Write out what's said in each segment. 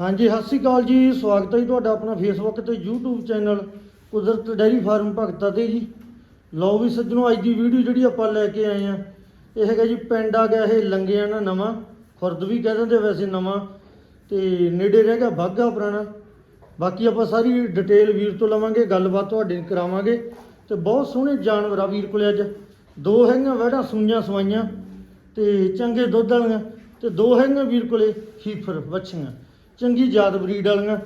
ਹਾਂਜੀ, ਸਤਿ ਸ਼੍ਰੀ ਅਕਾਲ ਜੀ। ਸਵਾਗਤ ਹੈ ਜੀ ਤੁਹਾਡਾ ਆਪਣਾ ਫੇਸਬੁੱਕ ਤੇ YouTube channel Kudrat dairy farm Bhagta ਤੇ ਜੀ। ਲਓ ਵੀ ਸੱਜਣੋ, ਅੱਜ ਦੀ ਵੀਡੀਓ ਜਿਹੜੀ ਆਪਾਂ ਲੈ ਕੇ ਆਏ ਆ ਇਹ ਹੈਗਾ ਜੀ ਪਿੰਡ ਆ ਗਿਆ ਇਹ ਲੰਗਿਆਂ ਨਾ ਨਵਾਂ, ਖੁਰਦ ਵੀ ਕਹਿ ਦਿੰਦੇ ਵੈਸੇ ਨਵਾਂ, ਤੇ ਨੇੜੇ ਰਹਿ ਗਿਆ ਬਾਗਾ ਪੁਰਾਣਾ। ਬਾਕੀ ਆਪਾਂ ਸਾਰੀ ਡਿਟੇਲ ਵੀਰ ਤੋਂ ਲਵਾਂਗੇ, ਗੱਲਬਾਤ ਤੁਹਾਡੇ ਕਰਾਵਾਂਗੇ। ਤੇ ਬਹੁਤ ਸੋਹਣੇ ਜਾਨਵਰ ਆ ਵੀਰ ਕੋਲੇ ਅੱਜ। ਦੋ ਹੈਗੀਆਂ ਵਹਿੜਾਂ ਸੂਈਆਂ ਸਵਾਈਆਂ, ਤੇ ਚੰਗੇ ਦੁੱਧ ਵਾਲੀਆਂ, ਤੇ ਦੋ ਹੈਗੀਆਂ ਵੀਰ ਕੋਲੇ ਖੀਫਰ ਵੱਛੀਆਂ। ਚੰਗੀ ਜਾਤ ਬਰੀਡ ਵਾਲੀਆਂ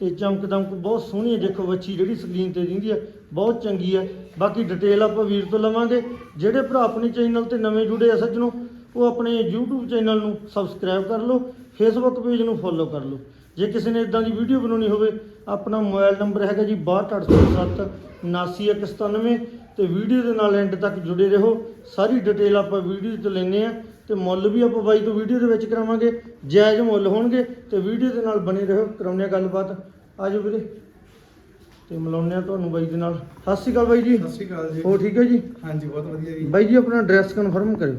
ਤੇ ਚਮਕ ਦਮਕ ਬਹੁਤ ਸੋਹਣੀ ਹੈ ਦੇਖੋ ਵੱਛੀ ਜਿਹੜੀ ਸਕਰੀਨ ਤੇ ਦਿੰਦੀ ਹੈ ਬਹੁਤ ਚੰਗੀ ਹੈ ਬਾਕੀ ਡਿਟੇਲ ਆਪਾਂ ਵੀਰ ਤੋਂ ਲਵਾਂਗੇ। ਜਿਹੜੇ ਭਰਾ ਆਪਣੇ ਚੈਨਲ ਤੇ ਨਵੇਂ ਜੁੜੇ ਆ ਸੱਜਣੋ, ਉਹ ਆਪਣੇ YouTube ਚੈਨਲ ਨੂੰ ਸਬਸਕ੍ਰਾਈਬ ਕਰ ਲਓ, Facebook ਪੇਜ ਨੂੰ ਫੋਲੋ ਕਰ ਲਓ। ਜੇ ਕਿਸੇ ਨੇ ਇਦਾਂ ਦੀ ਵੀਡੀਓ ਬਣਾਉਣੀ ਹੋਵੇ, ਆਪਣਾ ਮੋਬਾਈਲ ਨੰਬਰ ਹੈਗਾ ਜੀ 62807 79197 ਤੇ ਵੀਡੀਓ ਦੇ ਨਾਲ ਐਂਡ ਤੱਕ ਜੁੜੇ ਰਹੋ। ਸਾਰੀ ਡਿਟੇਲ ਆਪਾਂ ਵੀਡੀਓ 'ਚ ਲੈਨੇ ਆ। ਤੇ ਮੁੱਲ ਵੀ ਆਪਾਂ ਬਾਈ ਤੋਂ ਵੀਡੀਓ ਦੇ ਵਿੱਚ ਕਰਾਵਾਂਗੇ ਜਾਇਜ਼ ਮੁੱਲ ਹੋਣਗੇ ਤੇ ਵੀਡੀਓ ਦੇ ਨਾਲ ਬਣੇ ਰਹੋ ਕਰਾਉਂਦੇ ਆ ਗੱਲਬਾਤ। ਆਜੋ ਵੀਰੇ। ਤੇ ਮਿਲਾਉਂਦੇ ਆ ਤੁਹਾਨੂੰ ਬਾਈ ਦੇ ਨਾਲ। ਸਤਿ ਸ਼੍ਰੀ ਅਕਾਲ ਬਾਈ ਜੀ। ਸਤਿ ਸ਼੍ਰੀ ਅਕਾਲ ਜੀ। ਹੋ ਠੀਕ ਹੈ ਜੀ? ਹਾਂਜੀ ਬਹੁਤ ਵਧੀਆ ਜੀ। ਬਾਈ ਜੀ ਆਪਣਾ ਐਡਰੈਸ ਕਨਫਰਮ ਕਰਿਓ।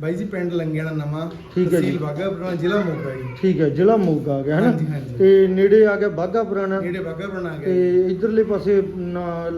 ਬਾਈ ਜੀ ਪਿੰਡ ਲੰਗਿਆਣਾ ਨਵਾਂ ਠੀਕ ਹੈ ਜੀ। ਤਹਿਸੀਲ ਬਾਗਾ ਪੁਰਾਣਾ ਜ਼ਿਲ੍ਹਾ ਮੋਗਾ ਜੀ। ਠੀਕ ਹੈ ਜ਼ਿਲ੍ਹਾ ਮੋਗਾ ਆ ਗਿਆ ਹੈ ਹਾਂਜੀ, ਨਾ ਹਾਂਜੀ। ਤੇ ਨੇੜੇ ਆ ਗਿਆ ਬਾਗਾ ਪੁਰਾਣਾ? ਨੇੜੇ ਬਾਗਾ ਬਣਾ ਤੇ ਗਿਆ ਇਧਰਲੇ ਪਾਸੇ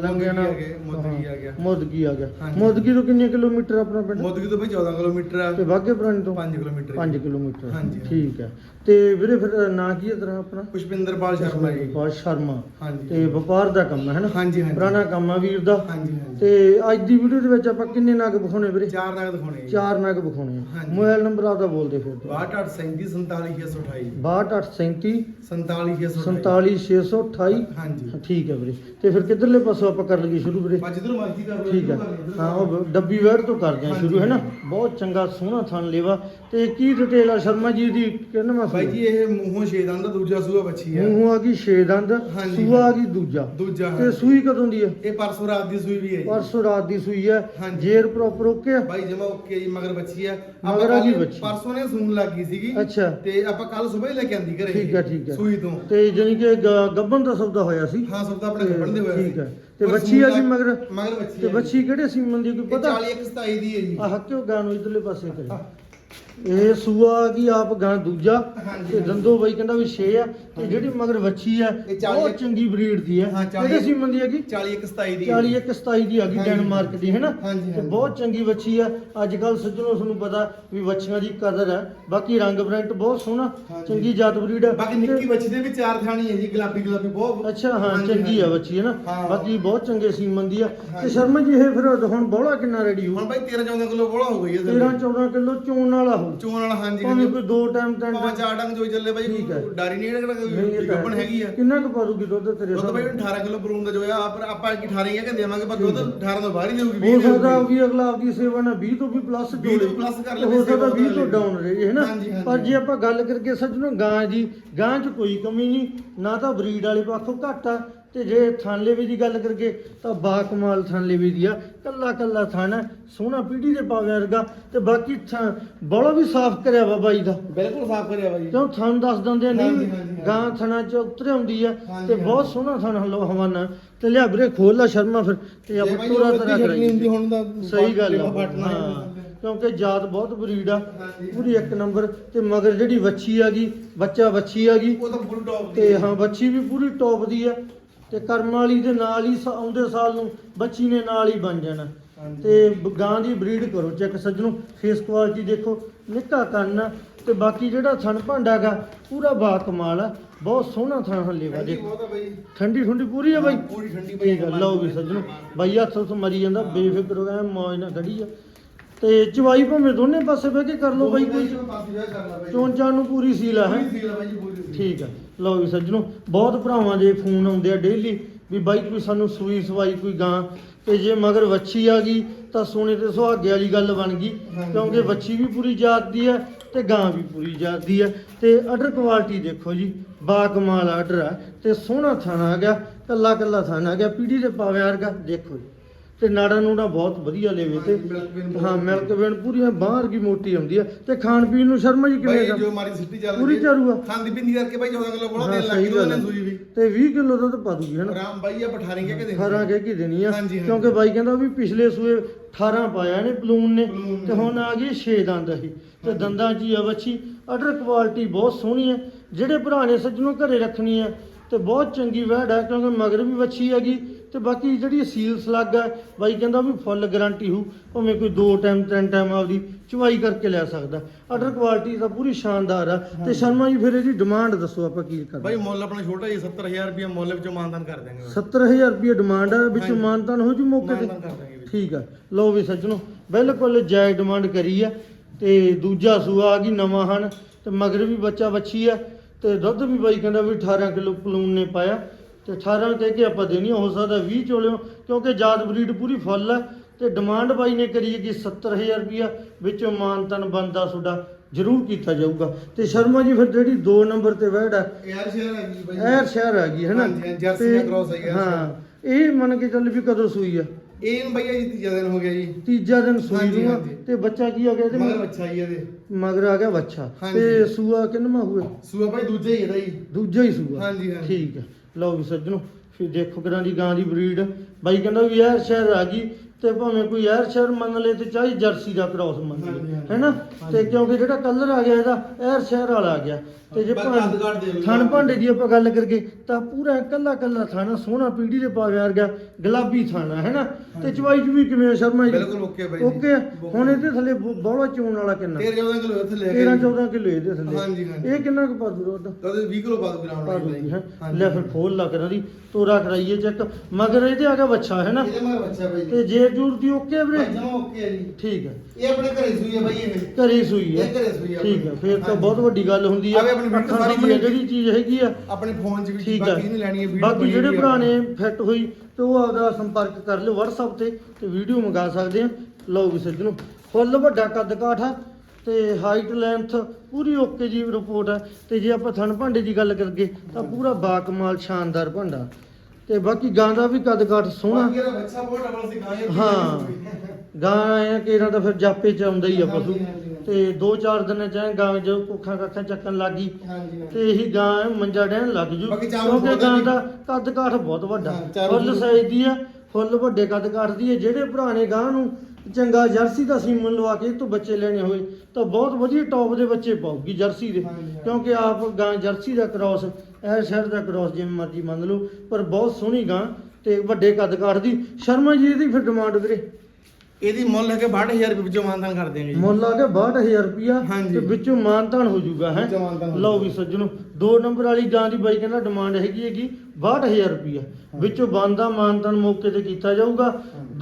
ਲੰਘਿਆ ਨਾ ਮੁੱਦਕੀ ਆ ਗਿਆ, ਮੁੱਦਕੀ ਆ ਗਿਆ। ਆ ਹਾਂਜੀ। ਮੁੱਦਕੀ ਤੋਂ ਕਿੰਨੇ ਕਿਲੋਮੀਟਰ ਆਪਣਾ ਪਿੰਡ? ਮੋਦਗੀ ਤੋਂ ਬਾਈ 14 ਕਿਲੋਮੀਟਰ ਆ। ਤੇ ਬਾਗੇ ਪੁਰਾਣੇ ਤੋਂ? 5 ਕਿਲੋਮੀਟਰ 5 ਕਿਲੋਮੀਟਰ। ਹਾਂਜੀ। ਠੀਕ ਹੈ। ਤੇ ਵੀਰੇ ਫਿਰ ਨਾਂ ਕੀ ਹੈ ਤੇਰਾ ਆਪਣਾ? ਪੁਸ਼ਪਿੰਦਰਪਾਲ ਸ਼ਰਮਾ ਜੀ। ਬਹੁਤ ਸ਼ਰਮਾ। ਹਾਂਜੀ। ਤੇ ਵਪਾਰ ਦਾ ਕੰਮ ਹੈ ਨਾ ਹਾਂਜੀ ਹਾਂਜੀ। ਪੁਰਾਣਾ ਕੰਮ ਆ ਵੀਰ ਦਾ। ਹਾਂਜੀ ਹਾਂਜੀ। ਤੇ ਅੱਜ ਦੀ ਵੀਡੀਓ ਦੇ ਵਿੱਚ ਆਪਾਂ ਕਿੰਨੇ ਨਗ ਵਿਖਾਉਣੇ ਵੀਰੇ? ਚਾਰ ਨਗ ਦਿਖਾਉਣੇ ਜੀ। ਚਾਰ ਨਗ ਵਿਖਾਉਣੇ ਆ। ਹਾਂਜੀ। ਮੋਬਾਈਲ ਨੰਬਰ ਆਪਦਾ ਬੋਲਦੇ ਫਿਰ 6237 47628 62837 47628 47628 ਹਾਂਜੀ। ਠੀਕ ਹੈ ਵੀਰੇ। ਤੇ ਫਿਰ ਕਿੱਧਰਲੇ ਪਾਸੋਂ ਆਪਾਂ ਕਰ ਲਈਏ ਸ਼ੁਰੂ ਵੀਰੇ? ਬਾ ਜਿੱਧਰ ਮਰਜ਼ੀ ਕਰ ਲਓ ਠੀਕ ਹੈ ਹਾਂ ਉਹ ਡੱਬੀ ਵੈੜ ਤੋਂ ਕਰਦੇ ਹਾਂ ਸ਼ੁਰੂ ਹੈ ਨਾ? ਬਹੁਤ ਚੰਗਾ ਸੋਹਣਾ ਥਣ ਲੇਵਾ। ਤੇ ਕੀ ਡਿਟੇਲ ਆ ਸ਼ਰਮਾ ਜੀ ਦੀ? ਕਿੰਨਾ ਬਾਈ ਜੀ ਇਹ ਮੂੰਹੋਂ ਛੇਦਾਂ ਦਾ ਦੂਜਾ ਸੂਆ ਬੱਚੀ ਆ। ਮੂੰਹ ਆ ਗਈ ਛੇ ਦੰਦ ਹਾਂਜੀ। ਸੂਆ ਆ ਗਈ ਦੂਜਾ। ਦੂਜਾ ਤੇ। ਸੂਈ ਕਦੋਂ ਦੀ ਹੈ ਇਹ ਪਰਸੋਂ ਰਾਤ ਦੀ ਸੂਈ ਵੀ ਹੈ ਜੀ। ਪਰਸੋਂ ਰਾਤ ਦੀ ਸੂਈ ਹੈ ਹਾਂਜੀ। ਜੇਰ ਪ੍ਰੋਪਰ ਓਕੇ ਆ? ਬਾਈ ਜਮਾ ਓਕੇ ਜੀ ਮਗਰ ਬੱਚੀ ਆ। ਮਗਰ ਆ ਗਈ ਕੱਲ੍ਹ ਬੱਚੀ। ਪਰਸੋਂ ਨੇ ਸੂਣ ਲੱਗ ਗਈ ਸੀਗੀ। ਅੱਛਾ। ਤੇ ਆਪਾਂ ਕੱਲ ਸਵੇਰ ਹੀ ਲੈ ਕੇ ਆਂਦੀ ਘਰੇ। ਠੀਕ ਹੈ, ਠੀਕ ਹੈ। ਸੂਈ ਤੋਂ। ਤੇ ਜਾਨੀ ਕਿ ਗ- ਗੱਭਣ ਦਾ ਸੌਦਾ ਹੋਇਆ ਸੀ। ਹਾਂ ਸਭ ਤਾਂ ਆਪਣੇ ਕੱਪਣ ਦੇ ਹੋਇਆ ਠੀਕ ਸੀ। ਹੈ ਤੇ ਪਰ ਬੱਚੀ ਆ ਸੂਣ ਜੀ ਲੱਗ- ਮਗਰ? ਮਗਰ ਬੱਚੀ ਤੇ ਬੱਚੀ ਕਿਹੜੇ ਸੀਮਨ ਦੀ ਕੋਈ ਪਤਾ? 40 27 ਦੀ ਹੈ ਜੀ। ਆਹ ਕਿਉਂ ਗਾਂ ਨੂੰ ਇਧਰਲੇ ਪਾਸੇ ਕਰੇ। ਇਹ ਸੂਆ ਗਈ ਆਪ ਗਾਂ ਦੂਜਾ। ਹਾਂਜੀ, ਤੇ ਹਾਂਜੀ। ਦੰਦੋ ਬਾਈ ਕਹਿੰਦਾ ਵੀ 6 ਆ। ਤੇ ਜਿਹੜੀ ਮਗਰ ਵੱਛੀ ਆ ਇਹ 40 ਬਹੁਤ ਚੰਗੀ ਬਰੀਡ ਦੀ ਹੈ ਹਾਂ, 40 ਕਿਹੜੇ ਸੀਮਨ ਦੀ ਹੈਗੀ 40 27 ਦੀ 40 ਇੱਕ 27 ਦੀ ਹੈਗੀ ਹਾਂਜੀ। ਡੈਨਮਾਰਕ ਦੀ ਹੈ ਨਾ ਹਾਂਜੀ, ਤੇ ਹਾਂਜੀ। ਬਹੁਤ ਚੰਗੀ ਵੱਛੀ ਆ ਅੱਜ ਕੱਲ ਸੱਜਣੋ ਤੁਹਾਨੂੰ ਪਤਾ ਵੀ ਵੱਛੀਆਂ ਦੀ ਕਦਰ ਹੈ ਬਾਕੀ ਰੰਗ ਬ੍ਰੈਂਟ ਬਹੁਤ ਸੋਹਣਾ ਹਾਂਜੀ। ਚੰਗੀ ਜਾਤ ਬਰੀਡ ਹੈ ਬਾਕੀ ਨਿੱਕੀ ਬੱਚੀ ਦੇ ਵੀ ਚਾਰ ਥਾਣੀ ਹੈ ਜੀ ਗੁਲਾਬੀ ਗੁਲਾਬੀ ਬਹੁਤ ਅੱਛਾ ਹਾਂ ਹਾਂਜੀ, ਚੰਗੀ ਆ ਹਾਂਜੀ। ਬੱਚੀ ਹੈ ਨਾ ਹਾਂ। ਬਾਕੀ ਬਹੁਤ ਚੰਗੇ ਸੀਮਨ ਦੀ ਆ ਤੇ ਹਾਂਜੀ। ਸ਼ਰਮਾ ਜੀ ਇਹ ਫਿਰ ਹੁਣ ਬੋਲਾ ਕਿੰਨਾ ਰੈਡੀ ਹੋ ਹੁਣ ਬਾਈ 13 14 ਕਿਲੋ ਬੋਲਾ ਹੋ ਗਈ ਇਹਦੇ 13 14 ਕਿਲੋ ਚੋਣ ਵਾਲਾ ਹੋ ਚੋਣ ਵਾਲਾ ਹਾਂਜੀ ਭਾਵੇਂ ਕੋਈ ਦੋ ਟਾਈਮ ਤਿੰਨ ਪਾਵਾਂ ਚਾਰ ਡੰਗ ਜੋਈ ਚੱਲੇ ਬਾਈ ਠੀਕ ਹੈ। ਡਾਰੀ ਨਹੀਂ ਨਹੀਂ, ਕਿਹੜਾ ਹੈਗੀ ਆ। ਕਿੰਨਾ ਕੁ ਪਾਰੂਗੀ ਦੁੱਧ ਤੇਰੇ ਦੁੱਧ ਬਾਈ ਸਾਹਮਣੇ 18 ਕਿਲੋ ਬਰੂਨ ਦਾ ਜੋਇਆ ਪਰ ਆਪਾਂ ਕੀ 18 ਹੀ ਆ ਕਿ ਦੇਵਾਂਗੇ ਪਰ ਦੁੱਧ 18 ਤੋਂ ਬਾਹਰ ਹੀ ਦੇਊਗੀ ਹੋ 20 ਸਕਦਾ। ਵੀ ਅਗਲਾ ਆਪਦੀ ਸੇਵਾ ਨਾਲ 20 ਤੋਂ ਵੀ ਪਲੱਸ 20 ਤੋਂ plus ਕਰ ਲਵੇ ਹੋ ਸਕਦਾ ਸੇਵਾ 20 ਤੋਂ ਡਾਊਨ ਰਹੇ ਹੈ ਨਾ। ਪਰ ਜੇ ਆਪਾਂ ਗੱਲ ਕਰਕੇ ਸੱਜਣੋ ਗਾਂ ਜੀ ਗਾਂ 'ਚ ਕੋਈ ਕਮੀ ਨਹੀਂ ਨਾ ਤਾਂ ਬਰੀਡ ਵਾਲੇ ਪਾਸੋਂ ਘੱਟ ਆ ਤੇ ਜੇ ਥਾਨਲੇਵੇ ਦੀ ਗੱਲ ਕਰਕੇ ਤਾਂ ਬਾ ਕਮਾਲ ਥਾਨਲੇਵੇ ਦੀ ਆ। ਕੱਲਾ ਕੱਲਾ ਥਾਣਾ ਸੋਹਣਾ ਪੀੜੀ ਦੇ ਪਾਵੇ ਵਰਗਾ ਤੇ ਬਾਕੀ ਥਾਂ ਬੜਾ ਵੀ ਸਾਫ਼ ਕਰਿਆ ਵਾ ਬਾਈ ਦਾ। ਬਿਲਕੁਲ ਸਾਫ਼ ਕਰਿਆ ਬਾਈ। ਕਿਉਂ ਥਣ ਦੱਸ ਦਿੰਦੇ ਹਾਂਜੀ, ਨਹੀਂ ਹਾਂਜੀ, ਹਾਂਜੀ। ਗਾਂ ਥਣਾ ਚ ਉਤਰੇ ਹੁੰਦੀ ਆ ਹਾਂਜੀ, ਤੇ। ਬਹੁਤ ਸੋਹਣਾ ਥਣ ਹਲੋ ਹਵਾਨਾ। ਤੇ ਲਿਆ ਵੀਰੇ ਖੋਲ ਲਾ ਸ਼ਰਮਾ ਫਿਰ ਤੇ ਜੇ ਆਪਾਂ ਬਾਈ ਤੋਰਾ ਹੁੰਦੀ ਹੁਣ ਸਹੀ ਗੱਲ ਆ। ਫਟਣਾ ਹਾਂ ਕਿਉਂਕਿ ਜਾਤ ਬਹੁਤ ਬਰੀਡ ਆ ਹਾਂਜੀ। ਪੂਰੀ ਇੱਕ ਨੰਬਰ ਤੇ ਮਗਰ ਜਿਹੜੀ ਵੱਛੀ ਆ ਗਈ ਬੱਚਾ ਵੱਛੀ ਆ ਗਈ ਉਹ ਤਾਂ ਫੁੱਲ ਟੌਪ ਤੇ ਹਾਂ ਬੱਚੀ ਵੀ ਪੂਰੀ ਟੌਪ ਦੀ ਆ। ਤੇ ਕਰਮ ਵਾਲੀ ਦੇ ਨਾਲ ਹੀ ਸਾ- ਆਉਂਦੇ ਸਾਲ ਨੂੰ ਬੱਚੀ ਨੇ ਨਾਲ ਹੀ ਬਣ ਜਾਣਾ। ਹਾਂਜੀ। ਤੇ ਬ- ਗਾਂ ਦੀ ਬਰੀਡ ਕਰੋ ਚੈੱਕ ਸੱਜਣੋ ਫੇਸ ਕੁਆਲਿਟੀ ਦੇਖੋ ਨਿੱਕਾ ਕੰਨ ਆ ਤੇ ਬਾਕੀ ਜਿਹੜਾ ਥਣ ਭਾਂਡਾ ਗਾ ਪੂਰਾ ਬਾ ਕਮਾਲ ਆ ਬਹੁਤ ਸੋਹਣਾ ਥਣ ਹੱਲੇਵਾ ਠੰਡੀ ਦੇਖੋ। ਬਹੁਤ ਆ ਬਾਈ। ਠੰਡੀ ਠੰਡੀ ਪੂਰੀ ਆ ਬਾਈ। ਪੂਰੀ ਠੰਡੀ ਬਾਈ ਠੀਕ ਆ ਲਓ ਵੀ ਸੱਜਣੋ ਬਾਈ ਹੱਥ ਤੋਂ ਮਰੀ ਜਾਂਦਾ ਬੇਫਿਕਰ ਹੋ ਗਿਆ ਮੌਜ ਨਾਲ ਖੜੀ ਆ। ਤੇ ਚਵਾਈ ਭਾਵੇਂ ਦੋਨੇ ਪਾਸੇ ਬਹਿ ਕੇ ਕਰ ਲਓ ਬਾਈ ਕੋਈ। ਚੋਣ ਚਾਣ ਨੂੰ ਪੂਰੀ ਸੀਲ ਆ ਹੈ? ਠੀਕ ਆ। ਲਓ ਵੀ ਸੱਜਣੋ ਬਹੁਤ ਭਰਾਵਾਂ ਦੇ ਫੋਨ ਆਉਂਦੇ ਆ ਡੇਲੀ ਵੀ ਬਾਈ ਕੋਈ ਸਾਨੂੰ ਸੂਈ ਸਵਾਈ ਕੋਈ ਗਾਂ ਤੇ ਜੇ ਮਗਰ ਵੱਛੀ ਆ ਗਈ ਤਾਂ ਸੋਨੇ ਤੇ ਸੁਹਾਗੇ ਵਾਲੀ ਗੱਲ ਬਣ ਗਈ। ਕਿਉਂਕਿ ਵੱਛੀ ਵੀ ਪੂਰੀ ਜਾਤ ਦੀ ਹੈ ਤੇ ਗਾਂ ਵੀ ਪੂਰੀ ਜਾਤ ਦੀ ਹੈ ਤੇ ਅਡਰ ਕੁਆਲਿਟੀ ਦੇਖੋ ਜੀ ਬਾ ਕਮਾਲ ਆਰਡਰ ਆ ਤੇ ਸੋਹਣਾ ਥਾਣਾ ਆ ਗਿਆ ਕੱਲਾ ਕੱਲਾ ਥਾਣਾ ਆ ਗਿਆ ਪੀੜੀ ਦੇ ਪਾਵੇ ਵਰਗਾ ਦੇਖੋ ਜੀ ਤੇ ਨਾੜਾ ਨੂੜਾ ਬਹੁਤ ਵਧੀਆ ਲੈਵੇ ਤੇ। ਹਾਂ ਮਿਲਕ ਵੇਣ ਪੂਰੀਆਂ ਬਾਹਰ ਕੀ ਮੋਟੀ ਆਉਂਦੀ ਆ। ਤੇ ਖਾਣ ਪੀਣ ਨੂੰ ਸ਼ਰਮਾ ਜੀ ਕਿਵੇਂ ਦਾ ਜੋ ਮਾਰੀ ਸਿੱਟੀ ਚੱਲ ਪੂਰੀ ਆ ਖਾਂਦੀ ਪਿੰਦੀ ਕਰਕੇ ਬਾਈ 14 ਕਿਲੋ ਹਾਂ, ਦੇਣ ਲੱਗ ਸਹੀ ਗਈ ਉਹਨੇ ਗੱਲ ਆ। ਸੂਈ ਵੀ। ਤੇ 20 ਕਿਲੋ ਦੁੱਧ ਪਾ ਦੂਗੀ ਹਨਾ? ਆਰਾਮ ਬਾਈ ਆ ਪਠਾਰੀ ਕਹਿ ਕੇ ਦੇ 18 ਕਹਿ ਕੇ ਦੇਣੀ ਆ। ਕਿਉਂਕਿ ਬਾਈ ਕਹਿੰਦਾ ਵੀ ਪਿਛਲੇ ਸੂਏ 18 ਪਾਇਆ ਨੇ ਬਲੂਨ ਨੇ। ਤੇ। ਹੁਣ ਆ ਗਈ 6 ਦੰਦ ਹੀ ਤੇ। ਦੰਦਾਂ 'ਚ ਹੀ ਆ ਵੱਛੀ ਅਡਰ ਕੁਆਲਿਟੀ ਬਹੁਤ ਸੋਹਣੀ ਹੈ ਜਿਹੜੇ ਭਰਾ ਨੇ ਸੱਜਣੋਂ ਘਰੇ ਰੱਖਣੀ ਹੈ ਤੇ ਬਹੁਤ ਚੰਗੀ ਵਹਿੜ ਹੈ ਕਿਉਂਕਿ ਮਗਰ ਵੀ ਵੱਛੀ ਹੈਗੀ। ਤੇ ਬਾਕੀ ਜਿਹੜੀ ਸੀਲ ਸਲੱਗ ਹੈ ਬਾਈ ਕਹਿੰਦਾ ਵੀ ਫੁੱਲ ਗਾਰੰਟੀ ਹੋ ਭਾਵੇਂ ਕੋਈ ਦੋ ਟਾਈਮ ਤਿੰਨ ਟਾਈਮ ਆਪਦੀ ਚੁਆਈ ਕਰਕੇ ਲੈ ਸਕਦਾ। ਆਰਡਰ ਕੁਆਲਿਟੀ ਤਾਂ ਪੂਰੀ ਸ਼ਾਨਦਾਰ ਆ। ਤੇ ਸ਼ਰਮਾ ਜੀ ਫਿਰ ਇਹਦੀ ਡਿਮਾਂਡ ਦੱਸੋ ਆਪਾਂ ਕੀ ਬਾਈ ਕਰਦੇ ਮੁੱਲ ਆਪਣਾ ਛੋਟਾ ਜੀ 70000 ਰੁਪਏ ਮੁੱਲ ਵਿੱਚੋਂ ਮਾਨਦਾਨ ਕਰ ਦਾਂਗੇ 70000 ਰੁਪਏ ਡਿਮਾਂਡ ਹੈ ਵਿੱਚ ਹਾਂਜੀ। ਮਾਨਤਾਨ ਹੋ ਜੂ ਮੌਕੇ ਤੇ? ਮਾਨਦਾਨ ਠੀਕ ਆ। ਲਓ ਵੀ ਸੱਜਣੋ ਬਿਲਕੁਲ ਜਾਇਜ਼ ਡਿਮਾਂਡ ਕਰੀ ਆ। ਤੇ ਦੂਜਾ ਸੂਆ ਆ ਗਈ ਨਵਾਂ ਹਨ ਤੇ ਮਗਰ ਵੀ ਬੱਚਾ ਬੱਚੀ ਆ। ਤੇ ਦੁੱਧ ਵੀ ਬਾਈ ਕਹਿੰਦਾ ਵੀ 18 ਕਿਲੋ ਪਲੂਨ ਨੇ ਪਾਇਆ। ਤੇ 18 ਕਹਿ ਕੇ ਆਪਾਂ ਦੇਣੀ ਆ, ਹੋ ਸਕਦਾ 20 ਚੋਲਿਓ ਕਿਉਂਕਿ ਜਾਤ ਬਰੀਡ ਪੂਰੀ ਫੁੱਲ ਆ ਤੇ ਡਿਮਾਂਡ ਬਾਈ ਨੇ ਕਰੀ ਹੈ ਕਿ 70000 ਰੁਪਿਆ ਵਿੱਚੋਂ ਮਾਨਤਨ ਬੰਦਾ ਤੁਹਾਡਾ ਜ਼ਰੂਰ ਕੀਤਾ ਜਾਊਗਾ। ਤੇ ਸ਼ਰਮਾ ਜੀ ਫਿਰ ਜਿਹੜੀ 2 ਨੰਬਰ ਤੇ ਵੈੜ ਆ ਯਾਰ ਸ਼ੇਰ ਹੈ ਜੀ ਬਾਈ ਐਰ ਸ਼ਹਿਰ ਆ ਗਈ ਹੈ ਨਾ? ਹਾਂਜੀ, ਹਾਂਜੀ, ਜਰਸੀ ਦਾ cross ਹੈਗਾ ਐਰ ਹਾਂ ਇਹ ਮੰਨ ਕੇ ਚੱਲ ਵੀ ਕਦੋਂ ਸੂਈ ਆ? ਇਹ ਨੂੰ ਬਈਆ ਜੀ ਤੀਜਾ ਦਿਨ ਹੋ ਗਿਆ ਜੀ। ਤੀਜਾ ਦਿਨ ਸੂਈ ਹਾਂਜੀ, ਨੂੰ ਆ। ਹਾਂਜੀ। ਤੇ ਬੱਚਾ ਕੀ ਆ ਗਿਆ ਇਹਦੇ? ਮਗਰ ਮਗਰ ਬੱਚਾ ਹੀ ਇਹਦੇ। ਮਗਰ ਆ ਗਿਆ ਬੱਚਾ। ਹਾਂਜੀ। ਤੇ ਸੂਆ ਕਿੰਨਵਾਂ ਹੋਏ ਸੂਆ ਭਾਈ ਦੂਜਾ ਹੀ ਇਹਦਾ ਜੀ। ਦੂਜਾ ਹੀ ਸੂਆ। ਹਾਂਜੀ, ਹਾਂਜੀ। ਠੀਕ ਹੈ ਲਓ ਵੀ ਸੱਜਣੋ, ਫਿਰ ਦੇਖੋ ਕਿਰਾਂ ਦੀ ਗਾਂ ਦੀ ਬਰੀਡ। ਬਾਈ ਕਹਿੰਦਾ ਵੀ ਇਹ ਸ਼ਹਿਰ ਆ ਗਈ ਤੇ ਭਾਵੇਂ ਕੋਈ ਯਾਰ ਸ਼ਹਿਰ ਮੰਨ ਲੇ ਤੇ ਚਾਹੇ ਜਰਸੀ ਦਾ ਕ੍ਰਾਸ ਮੰਨ ਹਾਂਜੀ, ਲੇ ਹਾਂਜੀ। ਹੈਨਾ। ਤੇ ਕਿਉਂਕਿ ਜਿਹੜਾ ਕਲਰ ਆ ਗਿਆ ਇਹਦਾ ਯਾਰ ਸ਼ਹਿਰ ਵਾਲਾ ਆ ਗਿਆ ਤੇ ਜੇ ਲਓ। ਥਣ ਭਾਂਡੇ ਦੀ ਆਪਾਂ ਗੱਲ ਕਰਕੇ ਤਾਂ ਪੂਰਾ ਕੱਲਾ ਕੱਲਾ ਥਾਣਾ ਸੋਹਣਾ ਪੀੜੀ ਦੇ ਪਾ ਗਿਆ ਗਿਆ ਗੁਲਾਬੀ ਥਾਣਾ ਹੈਨਾ ਤੇ। ਚਵਾਈ ਚ ਵੀ ਕਿਵੇਂ ਆ ਸ਼ਰਮਾ ਜੀ ਬਿਲਕੁਲ ਓਕੇ ਬਾਈ ਜੀ। ਆ। ਹੁਣ ਇਹਦੇ ਥੱਲੇ ਬੋਲਾ ਚੋਣ ਵਾਲਾ ਕਿੰਨਾ 13 14 ਕਿਲੋ ਇੱਥੇ ਲੈ 13 14 ਕਿਲੋ ਇਹਦੇ ਥੱਲੇ ਹਾਂਜੀ, ਹਾਂਜੀ। ਇਹ ਕਿੰਨਾ ਕੁ ਪਾ ਦੂ ਦੁੱਧ ਉਹਦੇ 20 ਕਿਲੋ ਬਾਅਦ ਗ੍ਰਾਮ ਪਾ ਦੂਗੀ ਹੈ। ਲੈ ਫਿਰ ਖੋਲ ਲਾ ਕਰਾਂ ਦੀ ਤੋਰਾ ਕਰਾਈਏ ਚੈੱਕ ਮਗਰ ਇਹਦੇ ਆ ਗਿਆ ਬੱਚਾ ਹੈ ਨਾ ਇਹਦੇ ਮਗਰ ਬੱਚਾ ਬਾਈ ਤੇ ਜੇ ਜੂਰ ਦੀ ਓਕੇ ਵੀਰੇ? ਭਾਈ ਜਮਾ ਓਕੇ ਹੈ ਜੀ। ਠੀਕ ਹੈ ਇਹ ਆਪਣੇ ਘਰੇ ਸੂਈ ਹੈ ਬਾਈ ਇਹ। ਘਰੇ ਸੂਈ ਹੈ ਇਹ ਘਰੇ ਸੂਈ ਹੈ ਠੀਕ ਹੈ। ਫਿਰ ਤਾਂ। ਬਹੁਤ ਵੱਡੀ ਗੱਲ ਹੁੰਦੀ ਆਵੇ ਆਪਣੀ ਵੀਡੀਓ ਸਾਰੀ ਸਾਹਮਣੇ ਜਿਹੜੀ- ਚੀਜ਼ ਹੈਗੀ ਆ। ਆਪਣੇ ਫੋਨ 'ਚ ਵੀ ਠੀਕ ਬਾਕੀ ਹੈ ਨਹੀਂ ਲੈਣੀ ਹੈ ਵੀਡੀਓ ਬਾਕੀ ਬਣੀ ਜਿਹੜੇ ਭਰਾ ਨੇ। ਫਿੱਟ ਹੋਈ ਤੇ ਉਹ ਆਪਦਾ ਸੰਪਰਕ ਕਰ ਲਿਓ WhatsApp ਤੇ ਤੇ ਵੀਡੀਓ ਮੰਗਾ ਸਕਦੇ ਆ। ਲਓ ਵੀ ਸੱਜਣੋ ਫੁੱਲ ਵੱਡਾ ਕੱਦ ਕਾਠ ਤੇ ਹਾਈਟ ਲੈਂਥ ਪੂਰੀ ਓਕੇ ਜੀ ਰਿਪੋਰਟ ਹੈ ਤੇ ਜੇ ਆਪਾਂ ਥਣ ਭਾਂਡੇ ਦੀ ਗੱਲ ਕਰਗੇ ਤਾਂ ਪੂਰਾ ਬਾਕਮਾਲ ਸ਼ਾਨਦਾਰ ਭਾਂਡਾ। ਤੇ ਬਾਕੀ ਗਾਂ ਦਾ ਵੀ ਕੱਦ ਕਾਠ ਸੋਹਣਾ। ਬਾਕੀ ਇਹਦਾ ਬੱਚਾ ਬਹੁਤ ਡਬਲ ਸੀ ਗਾਂ ਇਹ ਹਾਂ। ਗਾਂ ਆਇਆ ਕਿ ਇਹਨਾਂ ਦਾ ਫਿਰ ਜਾਪੇ ਚ ਆਉਂਦਾ ਹੀ ਆ ਪਸ਼ੂ। ਤੇ 2-4 ਦਿਨਾਂ ਚ ਐਂ ਗਾਂ ਜਦੋਂ ਕੁੱਖਾਂ ਕੱਖਾਂ ਚੱਕਣ ਲੱਗੀ ਹਾਂਜੀ ਹਾਂਜੀ। ਤੇ ਇਹੀ ਗਾਂ ਐਂ ਮੰਜਾ ਡਹਿਣ ਲੱਗ ਜੂ। ਬਾਕੀ ਚਾਰੋਂ ਕਿਉਂਕਿ ਬਹੁਤ ਗਾਂ ਦਾ ਕੱਦ ਕਾਠ ਬਹੁਤ ਵੱਡਾ। ਹਾਂ, ਚਾਰੋਂ ਫੁੱਲ ਸਾਈਜ਼ ਦੀ। ਆ ਫੁੱਲ ਵੱਡੇ ਕੱਦ ਕਾਠ ਦੀ ਹੈ ਜਿਹੜੇ ਭਰਾ ਨੇ ਗਾਂ ਨੂੰ ਚੰਗਾ ਜਰਸੀ ਦਾ ਸੀਮਨ ਲਵਾ ਕੇ ਤੋਂ ਬੱਚੇ ਲੈਣੇ ਹੋਏ ਤਾਂ ਬਹੁਤ ਵਧੀਆ ਟੌਪ ਦੇ ਬੱਚੇ ਪਾਉਗੀ ਜਰਸੀ ਦੇ। ਕਿਉਂਕਿ ਆਪ ਗਾਂ ਜਰਸੀ ਦਾ ਕ੍ਰਾਸ ਇਹ ਸ਼ਹਿਰ ਦਾ ਕ੍ਰਾਸ ਜਿਵੇਂ ਮਰਜ਼ੀ ਮੰਨ ਲਓ ਪਰ ਬਹੁਤ ਸੋਹਣੀ ਗਾਂ ਤੇ ਵੱਡੇ ਕੱਦ ਕਾਠ ਦੀ ਸ਼ਰਮਾ ਜੀ ਇਹਦੀ ਫਿਰ ਡਿਮਾਂਡ ਵੀਰੇ ਇਹਦੀ ਮੁੱਲ ਹੈ ਕਿ 62000 ਰੁਪਏ ਵਿੱਚੋਂ ਮਾਨਦਾਨ ਕਰ ਜੀ ਮੁੱਲ ਆ ਕੇ 62000 ਰੁਪਿਆ ਹਾਂਜੀ। ਤੇ ਵਿੱਚੋਂ ਮਾਨਤਾਨ ਹੋ ਜਾਊਗਾ ਹੈ ਮਾਨਤਾਨ ਲਓ। ਵੀ ਸੱਜਣੋ ਦੋ ਨੰਬਰ ਵਾਲੀ ਗਾਂ ਦੀ ਬਾਈ ਕਹਿੰਦਾ ਡਿਮਾਂਡ ਹੈਗੀ ਹੈਗੀ 62000 ਰੁਪਿਆ ਵਿੱਚੋਂ ਬੰਦਾ ਮਾਨਤਾਨ ਮੌਕੇ ਤੇ ਕੀਤਾ ਜਾਊਗਾ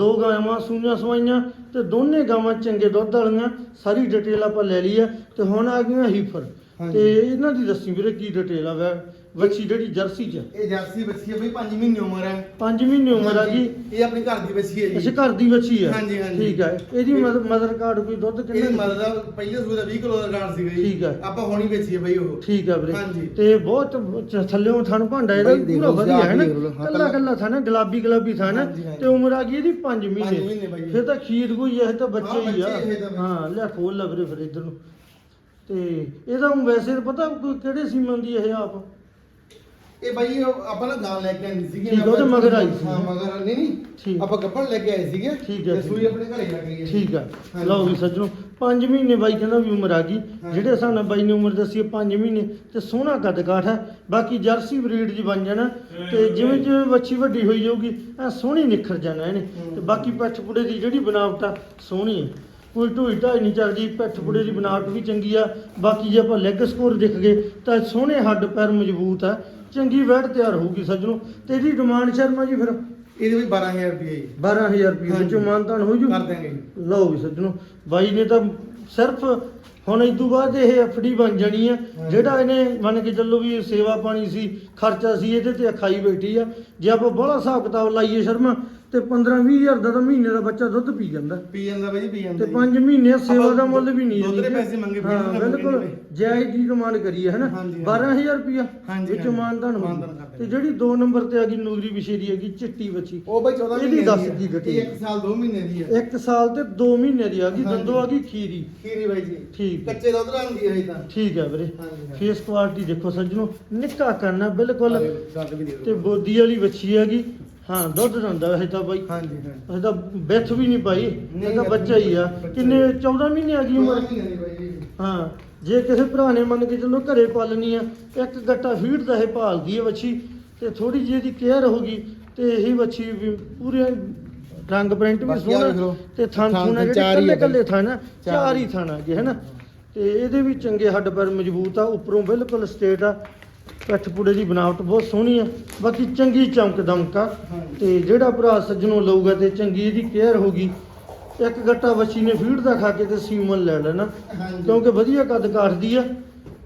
ਦੋ ਗਾਵਾਂ ਸੂਈਆਂ ਸਵਾਈਆਂ ਤੇ ਦੋਨੇ ਗਾਵਾਂ ਚੰਗੇ ਦੁੱਧ ਵਾਲੀਆਂ ਸਾਰੀ ਡਿਟੇਲ ਆਪਾਂ ਲੈ ਲਈ ਹੈ ਤੇ ਹੁਣ ਆ ਗਈਆਂ ਹੀਫਰ। ਤੇ ਇਹਨਾਂ ਦੀ ਦੱਸੀ ਵੀਰੇ ਕੀ ਡਿਟੇਲ ਆ ਵੈ ਬੱਚੀ ਜਿਹੜੀ ਜਰਸੀ ਚ। ਇਹ ਜਰਸੀ ਬੱਚੀ ਹੈ ਬਈ 5 ਮਹੀਨੇ ਉਮਰ ਹੈ 5 ਮਹੀਨੇ ਉਮਰ ਆ ਗਈ ਇਹ ਆਪਣੀ ਘਰ ਦੀ ਬੱਚੀ ਹੈ ਜੀ। ਅੱਛਾ ਘਰ ਦੀ ਬੱਚੀ ਹੈ ਹਾਂਜੀ, ਹਾਂਜੀ। ਠੀਕ ਹੈ ਇਹਦੀ ਮਦਰ ਕਾਰਡ ਕੋਈ ਦੁੱਧ ਇਹਦੀ ਕਿੰਨਾ ਮਦਰ ਦਾ ਪਹਿਲੇ ਸੂਏ ਦਾ 20 ਕਿਲੋ ਦਾ ਰਿਕਾਰਡ ਸੀਗਾ ਜੀ। ਠੀਕ ਹੈ। ਆਪਾਂ ਹੁਣੀ ਵੇਚੀ ਹੈ ਬਈ ਉਹ। ਠੀਕ ਆ ਵੀਰੇ। ਹਾਂਜੀ। ਤੇ ਬਹੁਤ ਚ- ਥੱਲਿਓਂ ਥਣ ਭਾਂਡਾ ਇਹਦਾ ਦੇਖ ਪੂਰਾ ਲਓ, ਵਧੀਆ ਹੈ ਨਾ। ਦੇਖ ਲਓ, ਹਾਂ, ਕੱਲਾ ਕੱਲਾ- ਕੱਲਾ ਥਣ ਹੈ, ਗੁਲਾਬੀ ਗੁਲਾਬੀ ਥਣ। ਹੈ ਹਾਂਜੀ, ਹਾਂਜੀ। ਤੇ ਉਮਰ ਆ ਗਈ ਇਹਦੀ 5 ਪੰਜ ਮਹੀਨੇ। ਮਹੀਨੇ ਬਾਈ ਜੀ। ਫਿਰ ਤਾਂ ਖੀਰ ਕੋਈ ਇਹ ਤਾਂ ਬੱਚੇ ਹਾਂ, ਹੀ ਆ। ਬੱਚੇ ਇਹ ਤਾਂ ਬਾਈ। ਹਾਂ ਲੈ ਖੋਲ ਲੈ ਵੀਰੇ ਫਿਰ ਇਧਰ ਨੂੰ। ਤੇ ਇਹਦਾ ਊਂ ਵੈਸੇ ਤਾਂ ਪਤਾ ਕੋਈ ਕਿਹੜੇ ਸੀਮਨ ਦੀ ਇਹ ਆਪ? ਇਹ ਬਾਈ ਉਹ ਆਪਾਂ ਨਾ ਗਾਂ ਲੈ ਕੇ ਆਂਦੀ ਸੀਗੀ ਠੀਕ, ਉਹਦੇ ਮਗਰ ਆਈ ਸੀ। ਹਾਂ ਮਗਰ ਨਹੀਂ ਨਹੀਂ ਠੀਕ। ਆਪਾਂ ਗੱਪਣ ਲੈ ਕੇ ਆਏ ਸੀਗੇ ਠੀਕ ਹੈ, ਤੇ ਸੂਈ। ਆਪਣੇ ਘਰੇ ਲੱਗ ਗਈ ਹੈ ਠੀਕ ਆ ਹਾਂਜੀ। ਲਓ ਵੀ ਸੱਜਣੋ 5 ਮਹੀਨੇ ਬਾਈ ਕਹਿੰਦਾ ਵੀ ਉਮਰ ਆ ਗਈ। ਜਿਹੜੇ ਹਿਸਾਬ ਨਾਲ ਬਾਈ ਨੇ ਉਮਰ ਦੱਸੀ 5 ਮਹੀਨੇ ਤੇ ਸੋਹਣਾ ਕੱਦ ਕਾਠ ਹੈ ਬਾਕੀ ਜਰਸੀ ਬਰੀਡ ਜੀ ਬਣ ਜਾਣਾ ਤੇ ਜਿਵੇਂ ਜਿਵੇਂ ਬੱਚੀ ਵੱਡੀ ਹੋਈ ਜਾਊਗੀ ਐ ਸੋਹਣੀ ਨਿਖਰ ਜਾਣਾ ਇਹਨੇ ਤੇ ਬਾਕੀ ਪਿੱਠ ਪੁੜੇ ਦੀ ਜਿਹੜੀ ਬਣਾਵਟ ਆ ਸੋਹਣੀ ਹੈ ਕੋਈ ਢੋਈ ਢਾਈ ਨਹੀਂ ਚੱਲਦੀ ਪਿੱਠ ਪੁੜੇ ਦੀ ਬਣਾਵਟ ਵੀ ਚੰਗੀ ਆ ਬਾਕੀ ਜੇ ਆਪਾਂ ਲੈਗ ਸਕੋਰ ਦਿਖ ਗਏ ਤਾਂ ਸੋਹਣੇ ਹੱਡ ਪੈਰ ਮਜ਼ਬੂਤ ਆ ਚੰਗੀ ਵੈਟ ਤਿਆਰ ਹੋਊਗੀ ਸੱਜਣੋ। ਤੇ ਇਹਦੀ ਡਿਮਾਂਡ ਸ਼ਰਮਾ ਜੀ ਫਿਰ? ਇਹਦੇ ਵੀ 12000 ਰੁਪਏ ਜੀ। 12000 ਰੁਪਏ। ਵਿੱਚੋਂ ਮਾਨਤਾਨ ਹੋ ਜੂ? ਕਰ ਦਾਂਗੇ ਜੀ। ਲਓ ਵੀ ਸੱਜਣੋ ਬਾਈ ਨੇ ਤਾਂ ਸਿਰਫ ਹੁਣ ਇਸ ਤੋਂ ਬਾਅਦ ਇਹ ਐਫਡੀ ਬਣ ਜਾਣੀ ਆ। ਹਾਂਜੀ। ਜਿਹੜਾ ਇਹਨੇ ਮੰਨ ਕੇ ਚੱਲੋ ਵੀ ਸੇਵਾ ਪਾਣੀ ਸੀ ਖਰਚਾ ਸੀ ਇਹਦੇ ਤੇ ਖਾਈ ਬੈਠੀ ਆ। ਜੇ ਆਪਾਂ ਬੜਾ ਹਿਸਾਬ ਕਿਤਾਬ ਲਾਈਏ ਸ਼ਰਮਾ ਤੇ 15 20000 ਦਾ ਤਾਂ ਮਹੀਨੇ ਦਾ ਬੱਚਾ ਦੁੱਧ ਪੀ ਜਾਂਦਾ ਪੀ ਜਾਂਦਾ ਬਾਈ ਪੀ ਜਾਂਦਾ ਤੇ ਜੀ। 5 ਮਹੀਨੇ ਸੇਵਾ ਦਾ ਮੁੱਲ ਵੀ ਨਹੀਂ ਦੁੱਧ ਦੇ। ਪੈਸੇ ਮੰਗੇ, ਮੰਗੇ ਬਿਲਕੁਲ। ਜਾਇਜ਼ ਦੀ ਡਿਮਾਂਡ ਕਰੀ ਹੈ ਹਨਾ ਹਾਂਜੀ, ਹਾਂਜੀ। 12000 ਰੁਪਿਆ ਵਿੱਚੋਂ। ਕਰ ਤੇ। ਜਿਹੜੀ 2 ਨੰਬਰ ਤੇ ਆ ਗਈ ਨੂਗਰੀ ਵਿਸ਼ੇਰੀ ਹੈਗੀ ਚਿੱਟੀ ਬੱਚੀ ਉਹ ਬਾਈ 14 ਇਹਦੀ ਮਹੀਨੇ ਦੱਸ ਦੀ ਕੀ ਹੈ। ਘਟੀ ਇਹ ਇੱਕ ਸਾਲ 2 ਮਹੀਨੇ ਦੀ ਹੈ ਇੱਕ ਸਾਲ ਤੇ 2 ਮਹੀਨੇ ਦੀ ਆ ਗਈ। ਦੰਦੋ ਆ ਗਈ ਖੀਰੀ ਖੀਰੀ ਬਾਈ ਜੀ ਠੀਕ। ਕੱਚੇ ਦੁੱਧ ਰੰਗ ਦੀ ਹੈ ਤਾਂ ਠੀਕ ਹੈ ਵੀਰੇ। ਫੇਸ ਕੁਆਲਿਟੀ ਦੇਖੋ ਸੱਜਣੋ ਨਿੱਕਾ ਕਰਨਾ ਬਿਲਕੁਲ ਤੇ ਬੋਦੀ ਵਾਲੀ ਬੱਚੀ ਹੈਗੀ ਹਾਂ ਦੁੱਧ ਦਿੰਦਾ ਵੈਸੇ ਤਾਂ ਬਾਈ। ਹਾਂਜੀ ਹਾਂਜੀ। ਇਹ ਤਾਂ ਬਿੱਥ ਵੀ ਨਹੀਂ ਪਾਈ ਇਹ ਤਾਂ ਬੱਚਾ ਹੀ ਆ। ਬੱਚਾ ਕਿੰਨੇ 14 ਮਹੀਨੇ ਆ ਗਈ 14 ਉਮਰ ਦੀ ਬਾਈ ਜੀ। ਹਾਂ ਜੇ ਕਿਸੇ ਭਰਾ ਨੇ ਮੰਨ ਕੇ ਚੱਲੋ ਘਰੇ ਪਾਲਣੀ ਆ ਇੱਕ ਗੱਟਾ ਫੀਡ ਦਾ ਇਹ ਭਾਲਦੀ ਹੈ ਵੱਛੀ ਤੇ ਥੋੜੀ ਜਿਹੀ ਇਹਦੀ ਕੇਅਰ ਹੋਗੀ ਤੇ ਇਹੀ ਵੱਛੀ ਵੀ ਪੂਰੇ ਰੰਗ ਪ੍ਰਿੰਟ ਵੀ ਬਾਕੀ ਆਹ ਦੇਖ ਸੋਹਣਾ ਲਓ। ਤੇ ਥਣ ਥਣ ਥੁਣਾ ਤੇ ਜਿਹੜੇ ਚਾਰ ਹੀ ਕੱਲੇ ਆ ਕੱਲੇ ਥਣ ਆ, ਚਾਰ ਚਾਰ ਹੀ। ਥਣ ਹੈਗੇ ਹਨਾ ਤੇ ਇਹਦੇ ਵੀ ਚੰਗੇ ਹੱਡ ਪੈਰ ਮਜ਼ਬੂਤ ਆ ਉੱਪਰੋਂ ਬਿਲਕੁਲ ਸਟੇਟ ਆ। ਪਿੱਠ ਪੁੜੇ ਦੀ ਬਣਾਵਟ ਬਹੁਤ ਸੋਹਣੀ ਆ। ਬਾਕੀ ਚੰਗੀ ਚਮਕ ਦਮਕ ਆ ਤੇ ਜਿਹੜਾ ਭਰਾ ਸੱਜਣੋਂ ਲਊਗਾ ਤੇ ਚੰਗੀ ਇਹਦੀ ਕੇਅਰ ਹੋਗੀ ਇੱਕ ਗੱਟਾ ਵੱਛੀ ਨੇ ਫੀਡ ਦਾ ਖਾ ਕੇ ਤੇ ਸੀਮਨ ਲੈ ਲੈਣਾ। ਕਿਉਂਕਿ ਵਧੀਆ ਕੱਦ ਕਾਟਦੀ ਆ।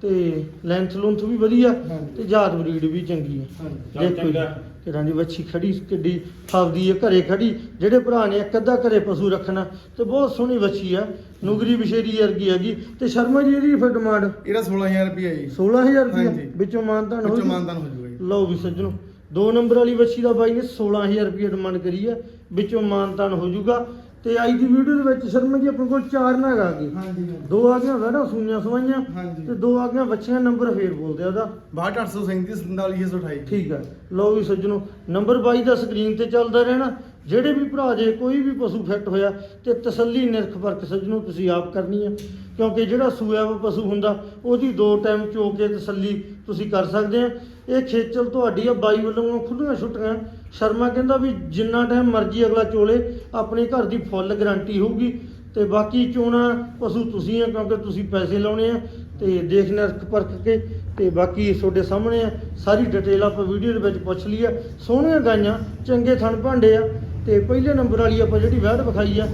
ਤੇ ਲੈਂਥ ਲੁੰਥ ਵੀ ਵਧੀਆ ਹਾਂਜੀ। ਤੇ ਜਾਤ ਬਰੀਡ ਵੀ ਚੰਗੀ ਹਾਂਜੀ। ਦੇਖੋ ਜੀ। ਦੀ ਵੱਛੀ ਖੜੀ ਕਿੱਡੀ ਫਾਵਦੀ ਹੈ ਘਰੇ ਖੜੀ ਜਿਹੜੇ ਭਰਾ ਨੇ ਇੱਕ ਅੱਧਾ ਘਰੇ ਪਸ਼ੂ ਰੱਖਣਾ ਤੇ ਬਹੁਤ ਸੋਹਣੀ ਵੱਛੀ ਆ ਨੁਗਰੀ ਵਿਸ਼ੇਰੀ ਵਰਗੀ ਹੈਗੀ। ਤੇ ਸ਼ਰਮਾ ਜੀ ਇਹਦੀ ਫਿਰ ਡਿਮਾਂਡ ਇਹਦਾ 16000 ਰੁਪਏ ਜੀ। 16000 ਰੁਪਏ ਹਾਂਜੀ। ਵਿੱਚੋਂ ਮਾਨਤਾਨ ਹੋ ਵਿੱਚੋਂ ਜੂ। ਮਾਨਦਾਨ ਹੋ ਜਾਊਗਾ ਜੀ। ਲਓ ਵੀ ਸੱਜਣੋ ਦੋ ਨੰਬਰ ਵਾਲੀ ਵੱਛੀ ਦਾ ਬਾਈ ਨੇ 16000 ਰੁਪਏ ਡਿਮਾਂਡ ਕਰੀ ਹੈ ਵਿੱਚੋਂ ਮਾਨਤਾਨ ਹੋ ਜਾਊਗਾ ਤੇ ਅੱਜ ਦੀ ਵੀਡੀਓ ਦੇ ਵਿੱਚ ਸ਼ਰਮਾ ਜੀ ਆਪਣੇ ਕੋਲ ਚਾਰ ਨਾਗ ਆ ਗਏ। ਹਾਂਜੀ ਦੋ ਆ ਗਈਆਂ ਵੈੜਾ ਸੂਈਆਂ ਸਵਾਈਆਂ ਹਾਂਜੀ। ਤੇ ਦੋ ਆ ਗਈਆਂ ਵੱਛੀਆਂ ਨੰਬਰ ਫੇਰ ਬੋਲਦੇ ਆ ਉਹਦਾ। 62837 47628 ਠੀਕ ਹੈ ਲਓ ਵੀ ਸੱਜਣੋ ਨੰਬਰ 22 ਦਾ ਸਕਰੀਨ ਤੇ ਚੱਲਦਾ ਰਹਿਣਾ। ਜਿਹੜੇ ਵੀ ਭਰਾ ਜੇ ਕੋਈ ਵੀ ਪਸ਼ੂ ਫਿੱਟ ਹੋਇਆ ਤੇ ਤਸੱਲੀ ਨਿਰਖ ਪਰਖ ਸੱਜਣੋ ਤੁਸੀਂ ਆਪ ਕਰਨੀ ਹੈ ਕਿਉਂਕਿ ਜਿਹੜਾ ਸੂਆ ਵਾ ਪਸ਼ੂ ਹੁੰਦਾ ਉਹਦੀ ਦੋ ਟਾਈਮ ਚੋ ਕੇ ਤਸੱਲੀ ਤੁਸੀਂ ਕਰ ਸਕਦੇ ਆ। ਇਹ ਖੇਚਲ ਤੁਹਾਡੀ ਆ ਬਾਈ ਵੱਲੋਂ ਖੁੱਲੀਆਂ ਛੁੱਟੀਆਂ। ਸ਼ਰਮਾ ਕਹਿੰਦਾ ਵੀ ਜਿੰਨਾ ਟਾਈਮ ਮਰਜ਼ੀ ਅਗਲਾ ਚੋਲੇ, ਆਪਣੇ ਘਰ ਦੀ ਫੁੱਲ ਗਾਰੰਟੀ ਹੋਊਗੀ। ਤੇ ਬਾਕੀ ਚੋਣਾ ਪਸ਼ੂ ਤੁਸੀਂ ਆ, ਕਿਉਂਕਿ ਤੁਸੀਂ ਪੈਸੇ ਲਾਉਣੇ ਆ ਤੇ ਦੇਖ ਨਿਰਖ ਪਰਖ ਕੇ। ਤੇ ਬਾਕੀ ਤੁਹਾਡੇ ਸਾਹਮਣੇ ਆ, ਸਾਰੀ ਡਿਟੇਲ ਆਪਾਂ ਵੀਡੀਓ ਦੇ ਵਿੱਚ ਪੁੱਛ ਲਈ ਆ। ਸੋਹਣੀਆਂ ਗਾਈਆਂ, ਚੰਗੇ ਥਣ ਭਾਂਡੇ ਆ। ਤੇ ਪਹਿਲੇ ਨੰਬਰ ਵਾਲੀ ਆਪਾਂ ਜਿਹੜੀ ਵੈੜ ਵਿਖਾਈ ਆ,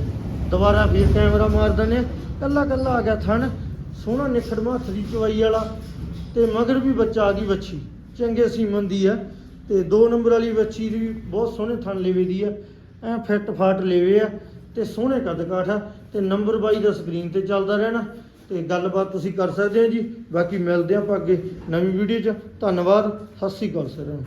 ਦੁਬਾਰਾ ਫੇਰ ਕੈਮਰਾ ਮਾਰ ਦਿੰਦੇ ਆ। ਕੱਲਾ ਕੱਲਾ ਆ ਗਿਆ ਥਣ, ਸੋਹਣਾ ਨਿਖੜਮਾ ਹੱਥ ਦੀ ਚਵਾਈ ਵਾਲਾ। ਤੇ ਮਗਰ ਵੀ ਬੱਚਾ ਆ ਗਈ ਵੱਛੀ, ਚੰਗੇ ਸੀਮਨ ਦੀ ਆ। ਤੇ ਦੋ ਨੰਬਰ ਵਾਲੀ ਵੱਛੀ ਦੀ ਵੀ ਬਹੁਤ ਸੋਹਣੇ ਥਣ ਲੇਵੇ ਦੀ ਆ, ਐ ਫਿੱਟ ਫਾਟ ਲੇਵੇ ਆ ਤੇ ਸੋਹਣੇ ਕੱਦ ਕਾਠ ਆ ਤੇ ਨੰਬਰ 22 ਦਾ ਸਕਰੀਨ ਤੇ ਚੱਲਦਾ ਰਹਿਣਾ ਤੇ ਗੱਲਬਾਤ ਤੁਸੀਂ ਕਰ ਸਕਦੇ ਹੋ ਜੀ। ਬਾਕੀ ਮਿਲਦੇ ਆਪਾਂ ਅੱਗੇ ਨਵੀਂ ਵੀਡੀਓ 'ਚ। ਧੰਨਵਾਦ, ਸਤਿ ਸ੍ਰੀ ਅਕਾਲ ਸਾਰਿਆਂ